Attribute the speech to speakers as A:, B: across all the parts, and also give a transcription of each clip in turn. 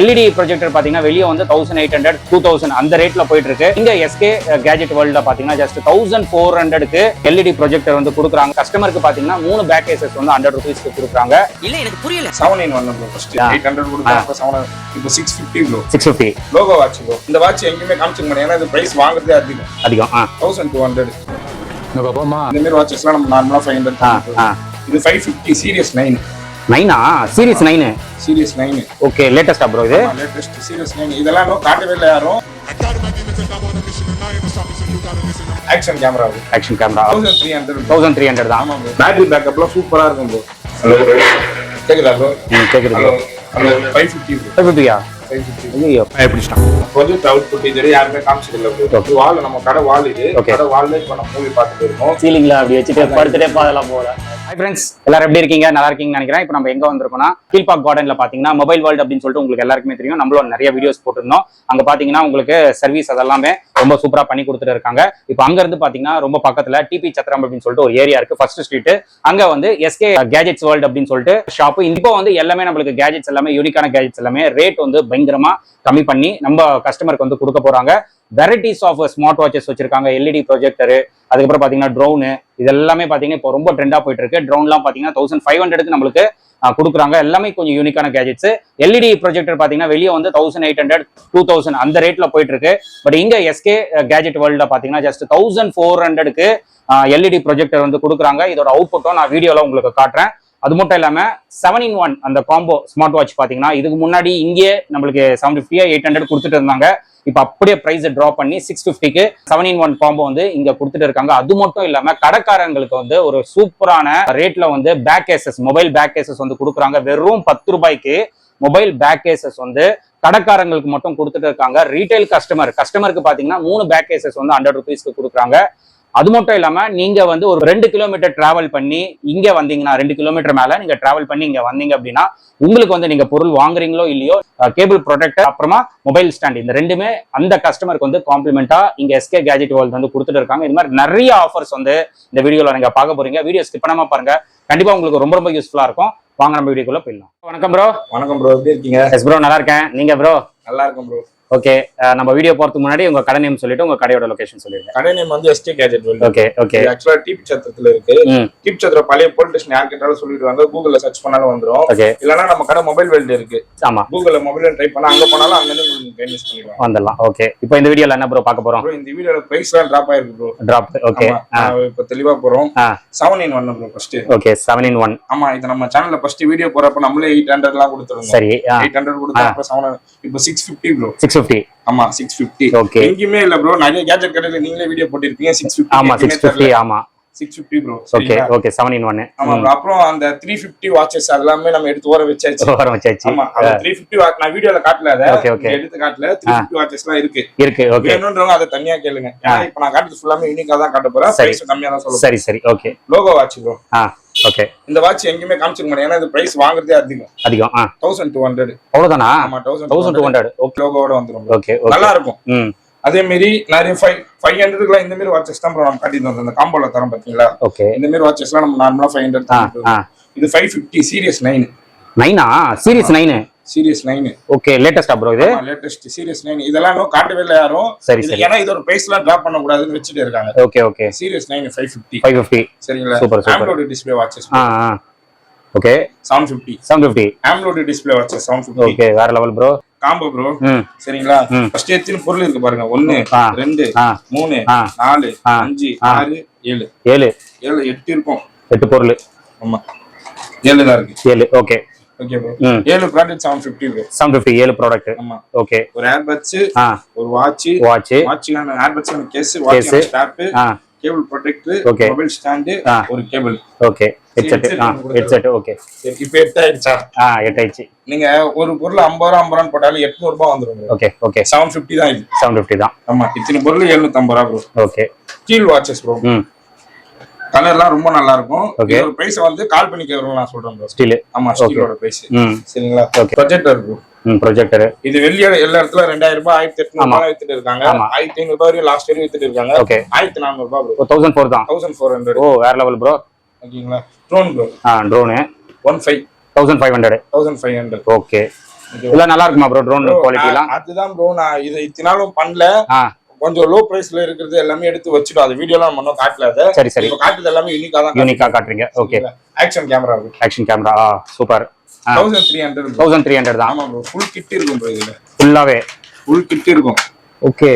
A: LED projector பாத்தீங்கன்னா வெளியே வந்து thousand eight hundred two thousand அந்த ரேட்ல போயிட்டு இருக்கு இங்க எஸ்கே கேஜெட் வேர்ல்ட்ல பாத்தீங்கன்னா ஜஸ்ட் தௌசண்ட் ஃபோர் ஹண்ட்ரடுக்கு எல்இடி ப்ரொஜெக்டர் வந்து கொடுக்குறாங்க. கஸ்டமருக்கு பாத்தீங்கன்னா மூணு பேக் கேசஸ் வந்து ஹண்ட்ரட் ருபீஸ்க்கு கொடுக்குறாங்க.
B: இல்ல எனக்கு புரியல.
C: Seven nine one bro first. Eight hundred இப்போ செவன் இப்போ six fifty bro
A: six fifty
C: logo watch bro இந்த வாட்ச் எங்கேயுமே காமிச்சிக்க முடியும் ஏன்னா இது பிரைஸ் வாங்குறதே அதிகம்.
A: அதிகம்
C: தௌசண்ட் டூ ஹண்ட்ரட்
D: இந்த
C: மாதிரி வாட்சஸ்லாம் நம்ம நார்மலா ஃபைவ் ஹண்ட்ரட் இது ஃபைவ் ஃபிஃப்டி சீரியஸ் நைன்
A: நைனா series nine
C: series nine
A: okay லேட்டஸ்டா ப்ரோ இது?
C: லேட்டஸ்ட் சீரியஸ் நைன் இதெல்லாம் இன்னும் காட்டவே இல்லை யாரும். Action camera
A: action camera
C: thousand three hundred
A: thousand three hundred தான்.
C: ஆமா ப்ரோ பேட்டரி பேக்கப்லாம் சூப்பரா இருக்கும் ப்ரோ ஹலோ கேக்குதா ப்ரோ
A: ம் கேக்குது
C: hello hello five fifty bro
A: five ஃபிஃப்டியா
C: five fifty
A: ஐயோ பிடிச்சிட்டான்
C: வந்து க்ளவுட் புட் இது யாருமே காமிச்சதில்ல ப்ரோ. இது வால் நம்ம கடை வால் இது.
A: Okay.
C: கடை வால்ல இப்போ நம்ம மூவி பார்த்துட்டு இருக்கோம்.
A: சீலிங்ல அப்படி வச்சுட்டு படுத்துட்டே பாதலாம் போல ஹாய் ஃப்ரெண்ட்ஸ் எல்லாரும் எப்படி இருக்கீங்க? நல்லா இருக்கீங்கன்னு நினைக்கிறேன். இப்போ நம்ம எங்க வந்திருக்கோம்னா கீழ்பாக் கார்டன்ல பாத்தீங்கன்னா மொபைல் வேர்ல்டு அப்படின்னு சொல்லிட்டு உங்களுக்கு எல்லாருக்குமே தெரியும். நம்மளோட நிறைய வீடியோஸ் போட்டிருந்தோம். அங்க பாத்தீங்கன்னா உங்களுக்கு சர்வீஸ் அதெல்லாமே ரொம்ப சூப்பரா பண்ணி கொடுத்துட்டு இருக்காங்க. இப்போ அங்க இருந்து பாத்தீங்கன்னா ரொம்ப பக்கத்துல டிபி சத்திரம் அப்படின்னு சொல்லிட்டு ஒரு ஏரியா இருக்கு ஃபர்ஸ்ட் ஸ்ட்ரீட் அங்க வந்து எஸ்கே கேஜெட்ஸ் வேர்ல்டு அப்படின்னு சொல்லிட்டு ஷாப் இப்போ வந்து எல்லாமே நம்மளுக்கு கேஜெட்ஸ் எல்லாமே யூனிக்கான கேஜெட்ஸ் எல்லாமே ரேட் வந்து பயங்கரமா கம்மி பண்ணி நம்ம கஸ்டமருக்கு வந்து கொடுக்க போறாங்க. வெரைட்டிஸ் ஆஃப் ஸ்மார்ட் வாட்சஸ் வச்சிருக்காங்க எல்இடி ப்ரொஜெக்டர் அதுக்கப்புறம் பாத்தீங்கன்னா ட்ரோனு இது எல்லாமே பாத்தீங்கன்னா இப்போ ரொம்ப ட்ரெண்டா போயிட்டு இருக்கு ட்ரோன்லாம் பாத்தீங்கன்னா தௌசண்ட் ஃபைவ் ஹண்ட்ரடுக்கு நம்மளுக்கு கொடுக்குறாங்க. எல்லாமே கொஞ்சம் யூனிக்கான கேஜெட்ஸ் எல்இடி ப்ரொஜெக்டர் பாத்தீங்கன்னா வெளியே வந்து thousand eight hundred two thousand அந்த ரேட்ல போயிட்டு இருக்கு பட் இங்க எஸ்கே கேஜெட் வேர்ல்ட்ல பாத்தீங்கன்னா ஜஸ்ட் தௌசண்ட் ஃபோர் ஹண்ட்ரடுக்கு எல்இடி ப்ரொஜெக்டர் வந்து கொடுக்குறாங்க. இதோட அவுட்புட்டும் நான் வீடியோல உங்களுக்கு காட்டுறேன். அது மட்டும் இல்லாமல் செவன் இன் ஒன் அந்த காம்போ ஸ்மார்ட் வாட்ச் பார்த்தீங்கன்னா இதுக்கு முன்னாடி இங்கே நம்மளுக்கு செவன் ஃபிஃப்டியா எயிட் ஹண்ட்ரட் கொடுத்துட்டு இருந்தாங்க. இப்போ அப்படியே ப்ரைஸை ட்ராப் பண்ணி சிக்ஸ் ஃபிஃப்டிக்கு செவன் இன் ஒன் காம்போ வந்து இங்கே கொடுத்துட்டு இருக்காங்க. அது மட்டும் இல்லாமல் கடைக்காரங்களுக்கு வந்து ஒரு சூப்பரான ரேட்டில் வந்து back cases mobile back cases வந்து கொடுக்குறாங்க. வெறும் பத்து ரூபாய்க்கு மொபைல் பேக் கேசஸ் வந்து கடைக்காரங்களுக்கு மட்டும் கொடுத்துட்டு இருக்காங்க. ரீட்டைல் கஸ்டமர் கஸ்டமருக்கு பார்த்தீங்கன்னா மூணு பேக் கேசஸ் வந்து ஹண்ட்ரட் ருபீஸ்க்கு கொடுக்குறாங்க. அது மட்டும் இல்லாம நீங்க வந்து ஒரு ரெண்டு கிலோமீட்டர் டிராவல் பண்ணி இங்க வந்தீங்கன்னா ரெண்டு கிலோமீட்டர் மேல நீங்க டிராவல் பண்ணி இங்க வந்தீங்க அப்படின்னா உங்களுக்கு வந்து நீங்க பொருள் வாங்குறீங்களோ இல்லையோ கேபிள் ப்ரொடெக்டர் அப்புறமா மொபைல் ஸ்டாண்ட் இந்த ரெண்டுமே அந்த கஸ்டமருக்கு வந்து காம்ப்ளிமெண்டா இங்க எஸ்கே கேஜெட் வேர்ல்ட் வந்து கொடுத்துட்டு இருக்காங்க. இது மாதிரி நிறைய ஆஃபர்ஸ் வந்து இந்த வீடியோல நீங்க பார்க்க போறீங்க. வீடியோ ஸ்கிப் பண்ணாம பாருங்க. கண்டிப்பா உங்களுக்கு ரொம்ப ரொம்ப யூஸ்ஃபுல்லா இருக்கும். வாங்க நம்ம வீடியோக்குள்ள போயிடலாம். வணக்கம் ப்ரோ
C: வணக்கம் ப்ரோ எப்படி இருக்கீங்க?
A: எஸ் ப்ரோ நல்லா இருக்கேன். நீங்க ப்ரோ
C: நல்லா இருக்கும் ப்ரோ
A: ஓகே நம்ம வீடியோ போறதுக்கு முன்னாடி உங்க கடை நேம் சொல்லிட்டு உங்க கடையோட லொகேஷன் சொல்லிடுங்க.
C: கடை நேம் வந்து எஸ்டே கேஜெட்
A: ஓகே ஓகே
C: ஆக்சுவலா டிபி சத்திரத்துல இருக்கு. டிபி சத்திரம் பழைய போலீஸ் ஸ்டேஷன் யார் கேட்டாலும் சொல்லிடுவாங்க. கூகுள்ல சர்ச் பண்ணாலும் வந்துரும்.
A: ஓகே
C: இல்லைன்னா நம்ம கடை மொபைல் வேர்ல்டு இருக்கு.
A: ஆமா.
C: கூகுள்ல மொபைல் ட்ரை பண்ணா அங்க போனாலும் அங்க இருந்து உங்களுக்கு
A: வந்துடலாம். ஓகே இப்போ இந்த வீடியோல என்ன ப்ரோ பார்க்க போறோம்?
C: இந்த வீடியோல பிரைஸ் எல்லாம் டிராப் ஆயிருக்கு ப்ரோ
A: டிராப் ஓகே
C: இப்ப தெளிவா போறோம். Seven in one bro first
A: okay seven in one
C: ஆமா இது நம்ம சேனல்ல ஃபர்ஸ்ட் வீடியோ போறப்ப நம்மளே எயிட் ஹண்ட்ரட் எல்லாம் கொடுத்துருந்தோம்.
A: சரி
C: எயிட் ஹண்ட்ரட் கொடுத்தா அப்புறம் செவன் இப்போ six fifty bro
A: six fifty
C: ஆமா சிக்ஸ் ஃபிஃப்டி
A: Okay.
C: எங்கேயுமே இல்ல ப்ரோ நிறைய கேஜெட் கடையில நீங்களே வீடியோ போட்டிருப்பீங்க. சிக்ஸ்
A: ஆமா சிக்ஸ் ஃபிஃப்டி
C: ஃபிஃப்டி
A: ஆமா.
C: Six fifty bro
A: okay okay seven in one
C: ஆமா. அப்புறம் அந்த த்ரீ ஃபிஃப்டி வாட்சஸ் அதெல்லாமே நம்ம எடுத்து ஓர வச்சாச்சு.
A: வர வச்சாச்சு.
C: ஆமா அந்த த்ரீ ஃபிஃப்டி நான் வீடியோல காட்டல அதை. இங்க எடுத்து காட்டல. த்ரீ ஃபிஃப்டி வாட்சஸ் எல்லாம் இருக்கு.
A: இருக்கு ஓகே
C: வேணும்ன்றவங்க அதை தனியா கேளுங்க. ஏன்னா இப்ப நான் காட்டுறது ஃபுல்லாமே யூனிக்கா தான் காட்ட போறேன்.
A: சரி.
C: பிரைஸ் கம்மியா தான் சொல்ல
A: சரி சரி ஓகே
C: லோகோ வாட்ச் ப்ரோ
A: ஆ. ஓகே
C: இந்த வாட்ச் எங்கேயுமே காமிச்சிக்க முடியும் ஏன்னா இது பிரைஸ் வாங்குறதே அதிகம்.
A: அதிகம்.
C: தௌசண்ட் டூ ஹண்ட்ரட்
A: அவ்வளவுதானா?
C: ஆமா thousand
A: thousand two hundred okay
C: லோகோட வந்துரும். Bro.
A: ஓகே
C: நல்லா இருக்கும் அதே மாதிரி நிறைய ஃபைவ் ஃபைவ் ஹண்ட்ரட்லாம் இந்த மாதிரி வாட்சஸ் தான் நம்ம காட்டிட்டு வந்தோம் அந்த காம்போல தரோம் பாத்தீங்களா?
A: ஓகே
C: இந்த மாதிரி வாட்சஸ்லாம் நம்ம நார்மலா ஃபைவ் ஹண்ட்ரட்
A: ஆ
C: இது ஃபைவ் ஃபிஃப்டி சீரியஸ் நைன்
A: நைனா series nine
C: series nine
A: okay லேட்டஸ்டா ப்ரோ இது?
C: லேட்டஸ்ட் சீரியஸ் நைன் இதெல்லாம் இன்னும் காட்டவே இல்லை யாரும்.
A: சரி,
C: இது
A: சரி.
C: ஏன்னா இதோட பிரைஸ் எல்லாம் டிராப் பண்ண கூடாதுன்னு வச்சுட்டு இருக்காங்க.
A: Okay okay
C: series fifty
A: five fifty
C: சரிங்களா?
A: Super, super.
C: AMOLED display watches
A: ஆ ஆ. Okay
C: seven fifty
A: seven fifty
C: AMOLED display watches seven fifty
A: okay வேற லெவல் ப்ரோ
C: காம்போ ப்ரோ சரிங்களா. ஃபர்ஸ்ட் எத்தனை பொருள் இருக்கு பாருங்க. ஒன்னு. ரெண்டு. மூணு. நாலு. அஞ்சு. ஆறு ஏழு.
A: ஏழு.
C: ஏழு எட்டு இருக்கும்.
A: எட்டு பொருள்.
C: ஆமா. ஏழு தான் இருக்கு.
A: ஏழு ஓகே
C: ஓகே ப்ரோ ஏழு product seven fifty bro
A: seven fifty ஏழு ப்ராடக்ட்
C: ஆமா.
A: ஓகே
C: ஒரு ஏர்பட்ஸ் ஒரு வாட்ச்
A: வாட்ச்
C: வாட்சுக்கான ஏர்பட்ஸ்க்கான case. Watch strap cable protector
A: Okay.
C: Mobile stand. ஒரு கேபிள்
A: ஓகே ஹெட்செட் ஆ. ஹெட்செட் ஓகே
C: இப்போ எட்டு ஆயிடுச்சா
A: ஆ எட்டாயிடுச்சு.
C: நீங்க ஒரு பொருள் ஐம்பது ரூபா ஐம்பது ரூபான்னு போட்டாலும் எட்நூறு ரூபாய் வந்துரும்
A: ஓகே ஓகே
C: செவன் ஃபிஃப்டி தான் இது.
A: செவன் ஃபிஃப்டி தான்.
C: ஆமா இத்தனை பொருள் எழுநூத்தி ஐம்பது ரூபா bro
A: okay
C: steel watches bro
A: ம்.
C: கலர்லாம் ரொம்ப நல்லா இருக்கும். இதோட பிரைஸ் வந்து கால் பண்ணி கேட்கறோம் நான் சொல்றேன் ப்ரோ
A: ஸ்டீல்
C: ஆமா ஸ்டீலோட பிரைஸ் சரிங்களா. ப்ரொஜெக்டர் ப்ரோ
A: ம் ப்ரொஜெக்டர்
C: இது வெளியே எல்லா இடத்துல ரெண்டாயிரம் ரூபாய் ஆயிரத்தி எட்நூறு வித்துட்டு இருக்காங்க. ஆயிரத்தி ஐநூறு ரூபாய் வரையும் லாஸ்ட் வரையும் வித்துட்டு இருக்காங்க.
A: ஓகே
C: ஆயிரத்தி நானூறு ரூபாய் ப்ரோ
A: தௌசண்ட் ஃபோர் தான்.
C: தௌசண்ட் ஃபோர் ஹண்ட்ரட்
A: ஓ வேற லெவல் ப்ரோ
C: ஓகேங்களா? ட்ரோன் ப்ரோ
A: ஆ drone
C: one five
A: thousand five hundred
C: thousand five hundred
A: okay இதெல்லாம் நல்லா இருக்குமா ப்ரோ ட்ரோன் குவாலிட்டி எல்லாம்?
C: அதுதான் ப்ரோ நான் இதை இத்தனாலும் பண்ணல.
A: ஆ.
C: கொஞ்சம் லோ பிரைஸ்ல இருக்கிறது எல்லாமே எடுத்து வச்சுட்டோம் அது வீடியோலாம் நம்ம இன்னும் காட்டல அதை.
A: சரி சரி.
C: இப்போ காட்டுறது எல்லாமே யூனிக்கா தான்
A: யூனிக்கா காட்டுறீங்க. Okay
C: action camera
A: action camera ஆ super
C: thousand three hundred
A: thousand three hundred தான்.
C: ஆமா ப்ரோ ஃபுல் கிட் இருக்கும் ப்ரோ இதுல.
A: ஃபுல்லாவே
C: ஃபுல் கிட் இருக்கும்.
A: ஓகே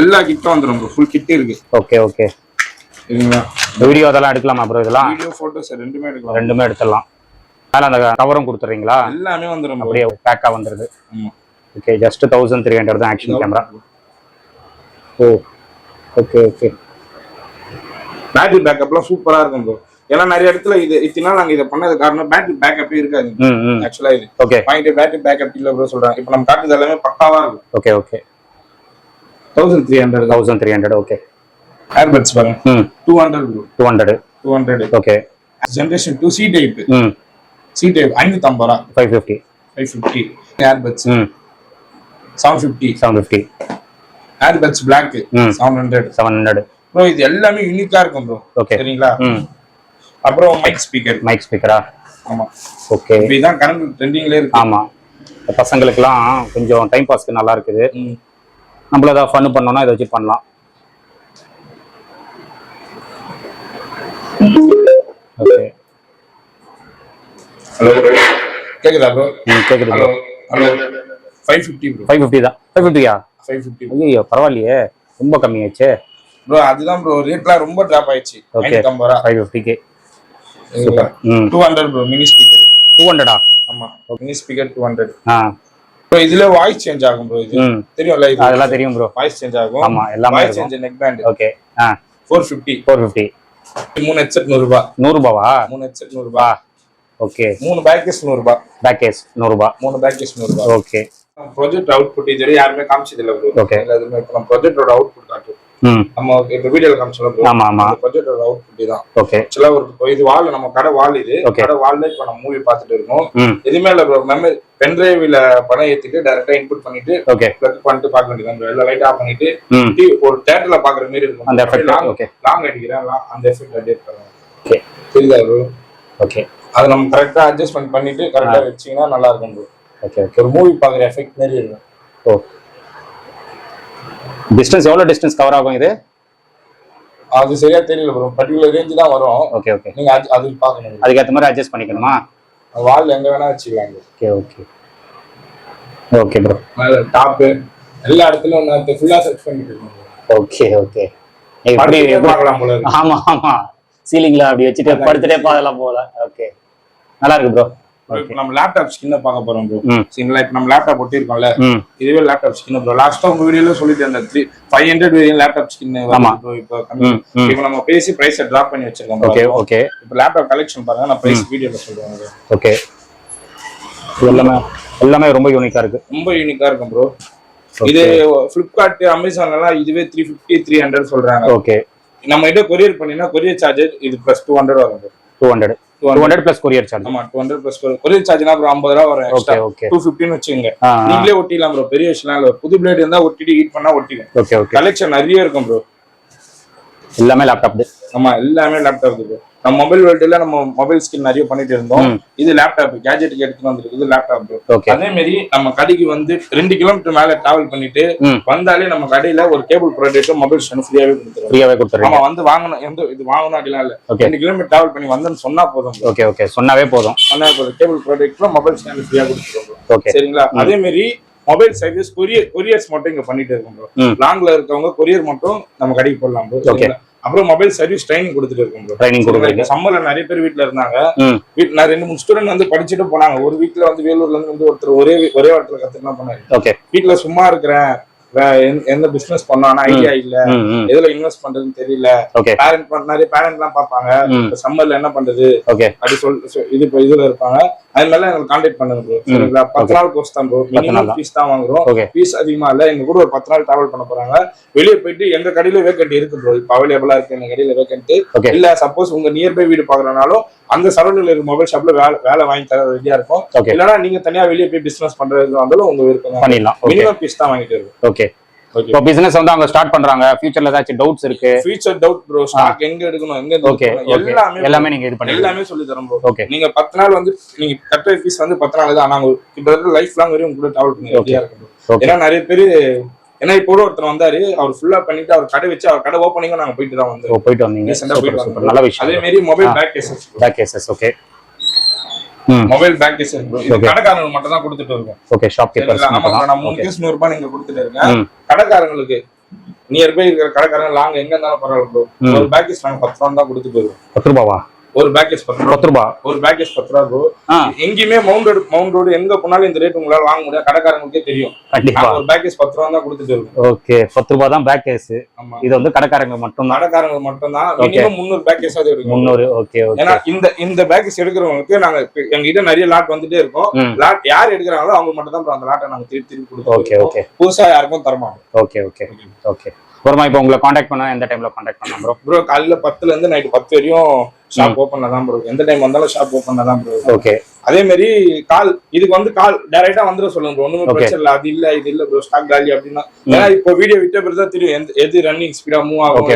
C: எல்லா கிட்டும் வந்துடும் ப்ரோ ஃபுல் கிட் இருக்கு.
A: ஓகே ஓகே
C: சரிங்களா
A: வீடியோ அதெல்லாம் எடுக்கலாமா ப்ரோ இதெல்லாம்?
C: வீடியோ போட்டோஸ் ரெண்டுமே எடுக்கலாம்.
A: ரெண்டுமே எடுத்துடலாம். மேல அந்த கவரும் கொடுத்துறீங்களா
C: எல்லாமே வந்துடும் ப்ரோ
A: அப்படியே பேக்கா வந்துருது.
C: ஆமா.
A: Okay just thousand three hundred தான் ஆக்ஷன் கேமரா ஓ ஓகே ஓகே
C: பேட்டரி பேக்கப்லாம் சூப்பரா இருக்கும் ப்ரோ ஏன்னா நிறைய இடத்துல இது இத்தனை நாள் நாங்க இதை பண்ணது காரணம் பேட்டரி பேக்கப்பே இருக்காது.
A: ம் ம்.
C: ஆக்சுவலா இது.
A: ஓகே
C: பாயிண்ட் பேட்டரி பேக்கப் இல்ல ப்ரோ சொல்றாங்க. இப்போ நம்ம காட்டுறது எல்லாமே பக்காவா இருக்கும்.
A: Okay okay
C: thousand three hundred
A: thousand three hundred okay
C: earbuds பாருங்க. Two hundred bro
A: two hundred
C: two hundred
A: okay
C: generation two C type C type ஐநூத்தி ஐம்பது ரூபா
A: five fifty
C: five fifty earbuds
A: ம்.
C: Seven fifty
A: seven fifty
C: earbuds black
A: ம்.
C: Seven hundred
A: seven hundred
C: bro இது எல்லாமே யூனிக்கா இருக்கும் bro
A: okay
C: சரிங்களா?
A: ம்.
C: அப்புறம் மைக் ஸ்பீக்கர்
A: மைக் ஸ்பீக்கரா
C: ஆமா.
A: ஓகே
C: இப்போ இதான் கரண்ட் ட்ரெண்டிங்ல இருக்கு.
A: ஆமா. பசங்களுக்குலாம் கொஞ்சம் டைம் பாஸ்க்கு நல்லா இருக்குது. நம்மள ஏதாவது ஃபன் பண்ணோம்னா இதை வச்சு பண்ணலாம். ஓகே
C: ஹலோ கேக்குதா ப்ரோ
A: கேக்குது
C: hello hello five fifty bro
A: five fifty தான். ஃபைவ் ஃபிஃப்டியா
C: ஃபைவ் ஃபிஃப்டி
A: ஐயோ பரவாயில்லையே. ரொம்ப கம்மியாச்சே
C: ப்ரோ அதுதான் ப்ரோ ரேட்லாம் ரொம்ப டிராப் ஆயிடுச்சு.
A: ஓகே ஃபைவ் ஃபிஃப்டிக்கு
C: two hundred bro mini speaker
A: two ஹண்ட்ரடா
C: ஆமா. மினி ஸ்பீக்கர் டூ ஹண்ட்ரட்
A: ஆ.
C: ப்ரோ இதுல வாய்ஸ் சேஞ்ச் ஆகும் ப்ரோ இது தெரியும்ல இது
A: அதெல்லாம் தெரியும் ப்ரோ
C: வாய்ஸ் சேஞ்ச் ஆகும்.
A: ஆமா, எல்லாமே
C: voice. Change neckband
A: okay ஆ.
C: ஃபோர் ஃபிஃப்டி
A: ஃபோர் ஃபிஃப்டி
C: மூணு ஹெட்செட் நூறுபா
A: நூறுரூபாவா?
C: மூணு ஹெட்செட் நூறுபா
A: ஓகே
C: மூணு பேக்கேஜ் நூறுபா
A: பேக் கேஸ் நூறுரூபா.
C: மூணு பேக்கேஜ் நூறுபா
A: ஓகே
C: ப்ராஜெக்ட் அவுட்புட் இது யாருமே காமிச்சது இல்ல ப்ரோ
A: Okay.
C: அதுமே இப்போ நம்ம ப்ராஜெக்டோட அவுட்புட் காட்டுறோம்
A: ம்.
C: நம்ம இப்போ வீடியோல காமிச்சோம் ப்ரோ
A: ஆமா ஆமா.
C: ப்ராஜெக்டோட அவுட்புட் தான்
A: ஓகே
C: ஆக்சுவலா ஒரு இது வால் நம்ம கடை வால் இது. கடை வால்ல இப்போ நம்ம மூவி பார்த்துட்டு இருக்கோம். எதுவுமே இல்ல ப்ரோ மெமரி பென்ட்ரைவ்ல பணம் ஏத்திட்டு டைரக்டா இன்புட் பண்ணிட்டு
A: ஓகே
C: பிளக் பண்ணிட்டு பார்க்க வேண்டியது bro. எல்லாம் லைட் ஆஃப் பண்ணிட்டு ஒரு தியேட்டர்ல பாக்குற மாதிரி இருக்கும்.
A: அந்த effect, okay.
C: லாங் அடிக்கிறேன். அந்த எஃபெக்ட் அடிட் பண்ணுவேன்
A: ஓகே
C: தெரியுதா ப்ரோ
A: ஓகே
C: அதை நம்ம கரெக்டா அட்ஜஸ்ட்மெண்ட் பண்ணிட்டு கரெக்டா வச்சீங்கன்னா நல்லா இருக்கும் ப்ரோ
A: ஓகே ஓகே
C: ஒரு மூவி பாக்குற எஃபெக்ட் மாதிரி இருக்கும்.
A: ஓ. டிஸ்டன்ஸ் எவ்வளோ டிஸ்டன்ஸ் கவர் ஆகும் இது?
C: அது சரியா தெரியல ப்ரோ பர்டிகுலர் ரேஞ்ச் தான் வரும்.
A: ஓகே ஓகே
C: நீங்க அது அது பாக்கணும்
A: அதுக்கேற்ற மாதிரி அட்ஜஸ்ட் பண்ணிக்கணுமா?
C: வால் எங்க வேணா வச்சுக்கலாம்
A: okay okay okay bro
C: top எல்லா இடத்துலயும் நான் ஃபுல்லா செட் பண்ணிட்டு இருக்கேன்
A: ஓகே ஓகே எப்படி
C: பார்க்கலாம் போல.
A: ஆமா ஆமா. சீலிங்ல அப்படி வச்சுட்டு படுத்துட்டே பாதலாம் போல. ஓகே நல்லா இருக்கு ப்ரோ
C: நம்ம லேப்டாப் ஸ்கின்ன பார்க்க போறோம் ப்ரோ சரிங்களா இப்ப நம்ம லேப்டாப் ஒட்டிருக்கோம்ல இதுவே லேப்டாப் ஸ்கின் ப்ரோ லாஸ்டா உங்க வீடியோல சொல்லிட்டு அந்த three five hundred variant laptop skin. Bro இப்போ இப்போ நம்ம பேசி பிரைஸை டிராப் பண்ணி வச்சிருக்கோம்
A: ஓகே. ஓகே
C: இப்போ லேப்டாப் கலெக்ஷன் பாருங்க நான் பிரைஸ் வீடியோல சொல்றேன்.
A: ஓகே எல்லாமே எல்லாமே ரொம்ப யூனிக்கா இருக்கு.
C: ரொம்ப யூனிக்கா இருக்கும் ப்ரோ இது பிளிப்கார்ட் அமேசான் எல்லாம் இதுவே த்ரீ ஃபிஃப்டி த்ரீ ஹண்ட்ரட் சொல்றாங்க.
A: ஓகே
C: நம்ம கிட்ட கொரியர் பண்ணினா கொரியர் சார்ஜர் இது பிளஸ் டூ ஹண்ட்ரட் வரும் bro.
A: Two hundred two hundred plus courier charge
C: ஆமா டூ ஹண்ட்ரட் பிளஸ் கொரியர் சார்ஜ்னா அப்புறம் ஐம்பது ரூபா வரும்
A: ஓகே ஓகே
C: டூ ஃபிஃப்டின்னு வச்சுங்க நீங்களே ஒட்டிடலாம் ப்ரோ பெரிய விஷயம் இல்ல. புது பிளேட் இருந்தா ஒட்டிட்டு ஹீட் பண்ணா ஒட்டிக்கும்
A: ஓகே ஓகே
C: கலெக்ஷன் நிறைய இருக்கும் ப்ரோ
A: எல்லாமே லேப்டாப்
C: ஆமா எல்லாமே லேப்டாப் ப்ரோ நம்ம மொபைல் வேர்ல்டுல நம்ம மொபைல் ஸ்கின் நிறைய பண்ணிட்டு இருந்தோம். இது லேப்டாப் கேஜெட்டுக்கு எடுத்துட்டு வந்திருக்கு லேப்டாப்
A: ஓகே
C: அதே மாதிரி நம்ம கடைக்கு வந்து ரெண்டு கிலோமீட்டர் மேல டிராவல் பண்ணிட்டு வந்தாலே நம்ம கடையில ஒரு கேபிள் ப்ராடக்ட் மொபைல் ஸ்டாண்ட் ஃப்ரீயாவே கொடுத்துருவோம்.
A: ஃப்ரீயாவே கொடுத்துறீங்க
C: ஆமா வந்து வாங்கணும். எந்த இது வாங்கணும் அப்படிலாம் இல்ல. ரெண்டு கிலோமீட்டர் டிராவல் பண்ணி வந்தேன்னு சொன்னா போதும்.
A: ஓகே ஓகே சொன்னாவே போதும்.
C: சொன்னா போதும். கேபிள் ப்ராடக்ட்ல மொபைல் ஸ்டாண்ட் ஃப்ரீயா கொடுத்துருவோம்.
A: ஓகே
C: சரிங்களா? அதே மாதிரி மொபைல் சர்வீஸ் கொரியர் கொரியர்ஸ் மட்டும் இங்க பண்ணிட்டு இருக்கோம் லாங்ல இருக்கவங்க கொரியர் மட்டும் நம்ம கடைக்கு போடலாம்
A: Okay.
C: அப்புறம் மொபைல் சர்வீஸ் ட்ரைனிங் கொடுத்துட்டு இருக்கோம்
A: ட்ரைனிங் கொடுக்குறீங்க?
C: சம்மர்ல நிறைய பேர் வீட்ல இருந்தாங்க. வீட் நான் ரெண்டு மூணு ஸ்டூடெண்ட் வந்து படிச்சுட்டு போனாங்க. ஒரு வீக்ல வந்து வேலூர்ல இருந்து வந்து ஒருத்தர் ஒரே ஒரே இடத்துல கத்துக்கலாம் பண்ணாரு
A: ஓகே
C: வீட்ல சும்மா இருக்கிறேன். எந்த- பிசினஸ் பண்ணாலும் ஐடியா இல்ல. எதுல இன்வெஸ்ட் பண்றதுன்னு தெரியல. பேரண்ட் நிறைய பேரண்ட் எல்லாம் பார்ப்பாங்க.
A: ம்.
C: சம்மர்ல என்ன பண்றது?
A: ஓகே
C: அப்படி சொல் இது இதுல இருப்பாங்க. அது மேல எங்களுக்கு கான்டாக்ட் பண்ணுங்க ப்ரோ சரிங்களா? பத்து நாள் கோர்ஸ் தான் ப்ரோ மினிமம். ஃபீஸ் தான் வாங்குறோம். ஃபீஸ் அதிகமா இல்ல. எங்க கூட ஒரு பத்து நாள் டிராவல் பண்ண போறாங்க. வெளியே போயிட்டு எங்க கடையில வேக்கண்ட் இருக்கு ப்ரோ இப்ப அவைலபிளா இருக்கு எங்க கடையில வேக்கண்ட் இல்ல சப்போஸ் உங்க நியர்பை வீடு பாக்குறனாலும் அந்த சரௌண்டிங்ல இருக்க மொபைல் ஷாப்ல வேலை வேலை வாங்கி தர ரெடியா இருக்கும்.
A: ஓகே
C: இல்லனா நீங்க தனியா வெளியே போய் பிசினஸ் பண்றது வந்தாலும் உங்க விருப்பம்
A: பண்ணிடலாம்.
C: மினிமம் ஃபீஸ் தான் வாங்கிட்டு இருக்கும்
A: ஓகே இப்போ பிசினஸ் வந்து அவங்க ஸ்டார்ட் பண்றாங்க. ஃபியூச்சர்ல ஏதாச்சும் டவுட்ஸ் இருக்கு.
C: ஃபியூச்சர் டவுட் ப்ரோ ஸ்டாக் எங்க எடுக்கணும் எங்க
A: ஓகே
C: எல்லாமே
A: எல்லாமே நீங்க இது பண்ணி
C: எல்லாமே சொல்லி தரோம் ப்ரோ
A: ஓகே
C: நீங்க பத்து நாள் வந்து நீங்க கட்டுற ஃபீஸ் வந்து பத்து நாள் தான். நாங்க கிட்டத்தட்ட லைஃப் லாங் வரையும் கூட டிராவல் பண்ணி
A: ஓகே
C: ஏன்னா நிறைய பேரு ஏன்னா இப்போ ஒருத்தர் வந்தாரு. அவர் ஃபுல்லா பண்ணிட்டு அவர் கடை வச்சு அவர் கடை ஓப்பனிங்கும் நாங்க போயிட்டு தான் வந்தோம்.
A: போயிட்டு வந்தீங்க. நல்ல
C: அதே
A: விஷயம்
C: மாதிரி mobile. Back cases
A: back cases okay
C: mobile
A: Okay.
C: கடைக்காரங்களுக்கு மட்டும் தான் கொடுத்துட்டு இருக்கோம்.
A: ஓகே ஷாப் கீப்பர்ஸ்
C: சரிங்களா? ஆமா bro, நான் மூணு கேஸ் நூறு ரூபாய் நீங்க கொடுத்துட்டு இருக்கேன் கடைக்காரங்களுக்கு நியர்பை இருக்கிற கடைக்காரங்க லாங் எங்க இருந்தாலும் பரவாயில்ல ப்ரோ. ஒரு பேக்கேஜ் நாங்க பத்து ரூபா தான் கொடுத்துட்டு இருக்கோம்
A: பத்து ரூபாவா?
C: ஒரு பேக்கேஜ் பத்து
A: பத்து ரூபா.
C: ஒரு பேக்கேஜ் பத்து ரூபா ப்ரோ எங்கேயுமே மவுண்ட் ரோடு மவுண்ட் ரோடு எங்க போனாலும் இந்த ரேட் உங்களால வாங்க முடியாது. கடைக்காரங்களுக்கே தெரியும்.
A: கண்டிப்பா.
C: ஒரு பேக்கேஜ் பத்து ரூபா தான் கொடுத்துட்டு இருக்கோம்.
A: ஓகே. பத்து ரூபா தான் பேக் கேஸ்
C: ஆமா.
A: இது வந்து கடைக்காரங்க மட்டும்
C: கடைக்காரங்க மட்டும் தான். மினிமம் முந்நூறு பேக்கேஜ் அது இருக்கும்
A: முந்நூறு. Okay okay.
C: ஏன்னா இந்த இந்த பேக்கேஜ் எடுக்கிறவங்களுக்கு நாங்க எங்ககிட்ட நிறைய லாட் வந்துட்டே இருக்கோம். லாட் யார் எடுக்கிறாங்களோ அவங்க மட்டும் தான் அந்த லாட்டை நாங்க திருப்பி திருப்பி
A: ஓகே
C: கொடுத்துருக்கோம்
A: ஓகே.
C: புதுசா யாருக்கும் தரமாட்டோம்.
A: ஓகே. ஓகே. ஓகே. ஒருமா இப்போ உங்களை காண்டாக்ட் பண்ணா எந்த டைம்ல காண்டாக்ட் பண்ணலாம் ப்ரோ
C: ப்ரோ காலையில பத்துல இருந்து நைட் பத்து வரையும் ஷாப் ஓப்பன்ல தான் ப்ரோ எந்த டைம் வந்தாலும் ஷாப் ஓப்பன்ல தான் ப்ரோ
A: ஓகே
C: அதே மாதிரி கால் இதுக்கு வந்து கால் டைரக்டா வந்துட சொல்லுங்க bro. ஒண்ணுமே. பிரச்சனை இல்ல. அது இல்ல இது இல்ல ப்ரோ ஸ்டாக் காலி அப்படின்னா. ஏன்னா இப்போ வீடியோ விட்ட பிறகு தான் தெரியும் எந்த- எது ரன்னிங் ஸ்பீடா மூவ் ஆகும்.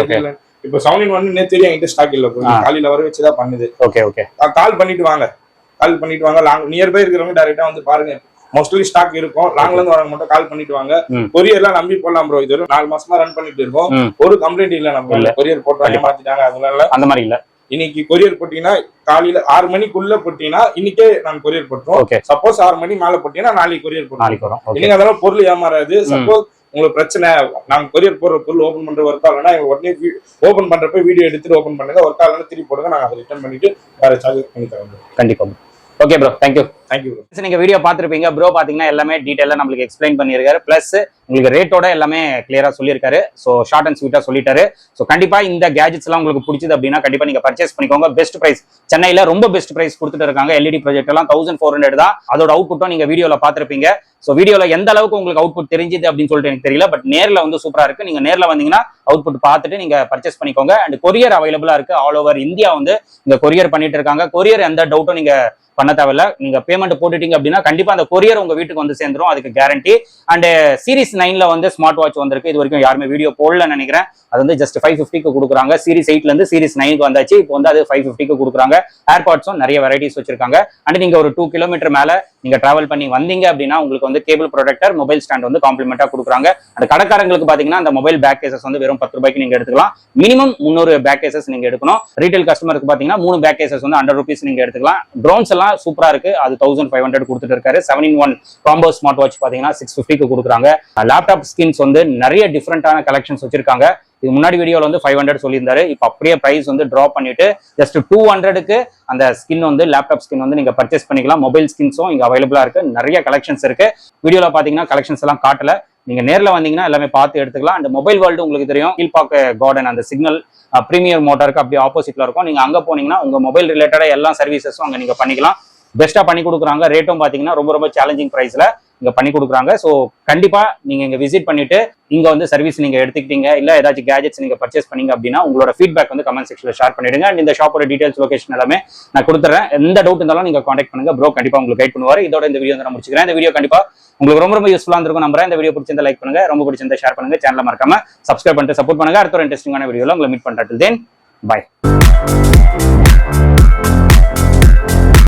C: இப்போ செவன் ஒன் நேத்து தெரியும் என்கிட்ட ஸ்டாக் இல்ல ப்ரோ. காலையில வர வச்சுதான் பண்ணுது.
A: ஓகே ஓகே
C: கால் பண்ணிட்டு வாங்க. கால் பண்ணிட்டு வாங்க. லாங் நியர்பை இருக்கிறவங்க டைரக்டா வந்து பாருங்க. மோஸ்ட்லி ஸ்டாக் இருக்கும். லாங்ல இருந்து வரவங்க மட்டும் கால் பண்ணிட்டு வாங்க
A: ம்.
C: கொரியர்லாம் நம்பி போடலாம் ப்ரோ இது நாலு மாசமா ரன் பண்ணிட்டு இருக்கோம். ஒரு கம்ப்ளைண்ட் இல்ல நம்ம. கொரியர் போட்டாங்க மாத்திட்டாங்க அதனால
A: அந்த மாதிரி இல்ல.
C: இன்னைக்கு கொரியர் போட்டீங்கன்னா காலையில ஆறு மணிக்குள்ள போட்டீங்கன்னா இன்னைக்கே நான் கொரியர் போட்டுருவோம். சப்போஸ் ஆறு மணி மேல போட்டீங்கன்னா நாளைக்கு கொரியர் போட்டுருவோம் நீங்க அதெல்லாம் பொருள் ஏமாறாது. சப்போஸ் உங்களுக்கு பிரச்சனை நாங்க கொரியர் போடுற பொருள் ஓபன் பண்ற ஒர்க் ஆகலன்னா உடனே ஓபன் பண்றப்ப வீடியோ எடுத்துட்டு ஓபன் பண்ணுங்க. ஒர்க் ஆகலன்னா திருப்பி போடுங்க. நாங்க அதை ரிட்டர்ன் பண்ணிட்டு வேற சார்ஜ் பண்ணி தரோம்
A: கண்டிப்பா okay bro thank you
C: thank you
A: நீங்க வீடியோ பார்த்துருப்பீங்க. ப்ரோ பாத்தீங்கன்னா எல்லாமே டீடைலா நம்மளுக்கு எக்ஸ்பிளைன் பண்ணியிருக்காரு. பிளஸ் உங்களுக்கு ரேட்டோட எல்லாமே கிளியரா சொல்லியிருக்காரு. ஸோ ஷார்ட் அண்ட் ஸ்வீட்டா சொல்லிட்டாரு. ஸோ கண்டிப்பா இந்த கேஜெட்ஸ் எல்லாம் உங்களுக்கு பிடிச்சது அப்படின்னா கண்டிப்பா நீங்க பர்ச்சேஸ் பண்ணிக்கோங்க. பெஸ்ட் பிரைஸ் சென்னையில ரொம்ப பெஸ்ட் பிரைஸ் கொடுத்துட்டு இருக்காங்க. எல்இடி ப்ராஜெக்ட் எல்லாம் தௌசண்ட் ஃபோர் ஹண்ட்ரட் தான். அதோட அவுட்புட்டும் நீங்க வீடியோல பார்த்திருப்பீங்க. ஸோ வீடியோல எந்த அளவுக்கு உங்களுக்கு அவுட்புட் தெரிஞ்சுது அப்படின்னு சொல்லிட்டு எனக்கு தெரியல. பட் நேர்ல வந்து சூப்பரா இருக்கு. நீங்க நேர்ல வந்தீங்கன்னா அவுட்புட் பார்த்துட்டு நீங்க பர்ச்சேஸ் பண்ணிக்கோங்க. அண்ட் கொரியர் அவைலபிளா இருக்கு ஆல் ஓவர் இந்தியா வந்து. இங்க கொரியர் பண்ணிட்டு இருக்காங்க. கொரியர் எந்த டவுட்டும் நீங்க பண்ண தேவையில்ல. நீங்க பேமெண்ட் போட்டுட்டீங்க அப்படின்னா கண்டிப்பா அந்த கொரியர் உங்க வீட்டுக்கு வந்து சேர்ந்துரும். அதுக்கு கேரண்டி அண்ட் சீரிஸ் நைன்ல வந்து ஸ்மார்ட் வாட்ச் வந்திருக்கு. இது வரைக்கும் யாருமே வீடியோ போடலன்னு நினைக்கிறேன். அது வந்து ஜஸ்ட் ஃபைவ் ஃபிஃப்டிக்கு கொடுக்குறாங்க. சீரிஸ் எயிட்ல இருந்து சீரிஸ் நைனுக்கு வந்தாச்சு. இப்போ வந்து அது ஃபைவ் ஃபிஃப்டிக்கு கொடுக்குறாங்க. ஏர்பாட்ஸும் நிறைய வெரைட்டிஸ் வச்சிருக்காங்க. அண்ட் நீங்க ஒரு டூ கிலோமீட்டர் மேல நீங்க டிராவல் பண்ணி வந்தீங்க அப்படின்னா உங்களுக்கு வந்து கேபிள் ப்ரொடக்டர் மொபைல் ஸ்டாண்ட் வந்து காம்ப்ளிமெண்டா கொடுக்குறாங்க. அந்த கடைக்காரங்களுக்கு பாத்தீங்கன்னா அந்த மொபைல் பேக் கேசஸ் வந்து வெறும் பத்து ரூபாய்க்கு நீங்க எடுத்துக்கலாம். மினிமம் முந்நூறு பேக் கேசஸ் நீங்க எடுக்கணும். ரீட்டைல் கஸ்டமருக்கு பாத்தீங்கன்னா மூணு பேக் கேசஸ் வந்து ஹண்ட்ரட் ருபீஸ் நீங்க எடுத்துக்கலாம். ட்ரோன்ஸ் எல்லாம் சூப்பரா இருக்கு. அது தௌசண்ட் ஃபைவ் ஹண்ட்ரட் கொடுத்துட்டு இருக்காரு. Seven in one combo smart watch பாத்தீங்கன்னா சிக்ஸ் ஃபிஃப்டிக்கு கொடுக்குறாங்க. லேப்டாப் ஸ்கின்ஸ் வந்து நிறைய டிஃப்ரெண்டான கலெக்ஷன்ஸ் வச்சிருக்காங்க. இது முன்னாடி வீடியோல வந்து ஃபைவ் ஹண்ட்ரட் சொல்லியிருந்தாரு. இப்போ அப்படியே பிரைஸ் வந்து ட்ராப் பண்ணிட்டு ஜஸ்ட் டூ ஹண்ட்ரடுக்கு அந்த ஸ்கின் வந்து லேப்டாப் ஸ்கின் வந்து நீங்க பர்ச்சேஸ் பண்ணிக்கலாம். மொபைல் ஸ்கின்ஸும் இங்க அவைலபிளா இருக்கு. நிறைய கலெக்ஷன்ஸ் இருக்கு. வீடியோல பாத்தீங்கன்னா கலெக்ஷன்ஸ் எல்லாம் காட்டல. நீங்க நேர்ல வந்தீங்கன்னா எல்லாமே பார்த்து எடுத்துக்கலாம். அந்த மொபைல் வேர்ல்டு உங்களுக்கு தெரியும். கீழ்பாக்க கார்டன் அந்த சிக்னல் ப்ரீமியர் மோட்டாருக்கு அப்படியே ஆப்போசிட்ல இருக்கும். நீங்க அங்க போனீங்கன்னா உங்க மொபைல் ரிலேட்டடா எல்லா சர்வீசஸும் அங்க நீங்க பண்ணிக்கலாம். பெஸ்ட்டா பண்ணி கொடுக்குறாங்க. ரேட்டும் பாத்தீங்கன்னா ரொம்ப ரொம்ப சேலஞ்சிங் பிரைஸ்ல இங்க பண்ணி கொடுக்குறாங்க. ஸோ கண்டிப்பா நீங்க இங்க விசிட் பண்ணிட்டு இங்க வந்து சர்வீஸ் நீங்க எடுத்துக்கிட்டீங்க இல்ல ஏதாச்சும் கேஜெட்ஸ் நீங்க பர்ச்சேஸ் பண்ணீங்க அப்படின்னா உங்களோட ஃபீட்பேக் வந்து கமெண்ட் செக்ஷன்ல ஷேர் பண்ணிடுங்க. அண்ட் இந்த ஷாப்போட டீடைல்ஸ் லொகேஷன் எல்லாமே நான் கொடுத்துறேன். எந்த டவுட் இருந்தாலும் நீங்க காண்டாக்ட் பண்ணுங்க. ப்ரோ கண்டிப்பா உங்களுக்கு கைட் பண்ணுவார். இதோட இந்த வீடியோ நான் முடிச்சுக்கிறேன். இந்த வீடியோ கண்டிப்பா உங்களுக்கு ரொம்ப ரொம்ப யூஸ்ஃபுல்லா இருந்திருக்கும் நம்புறேன். இந்த வீடியோ பிடிச்சிருந்தா லைக் பண்ணுங்க. ரொம்ப பிடிச்சிருந்தா ஷேர் பண்ணுங்க. சேனலை மறக்காம சப்ஸ்கிரைப் பண்ணிட்டு சப்போர்ட் பண்ணுங்க. அடுத்த ஒரு இன்ட்ரெஸ்டிங்கான வீடியோல உங்களை மீட் பண்ணுறது தென் பை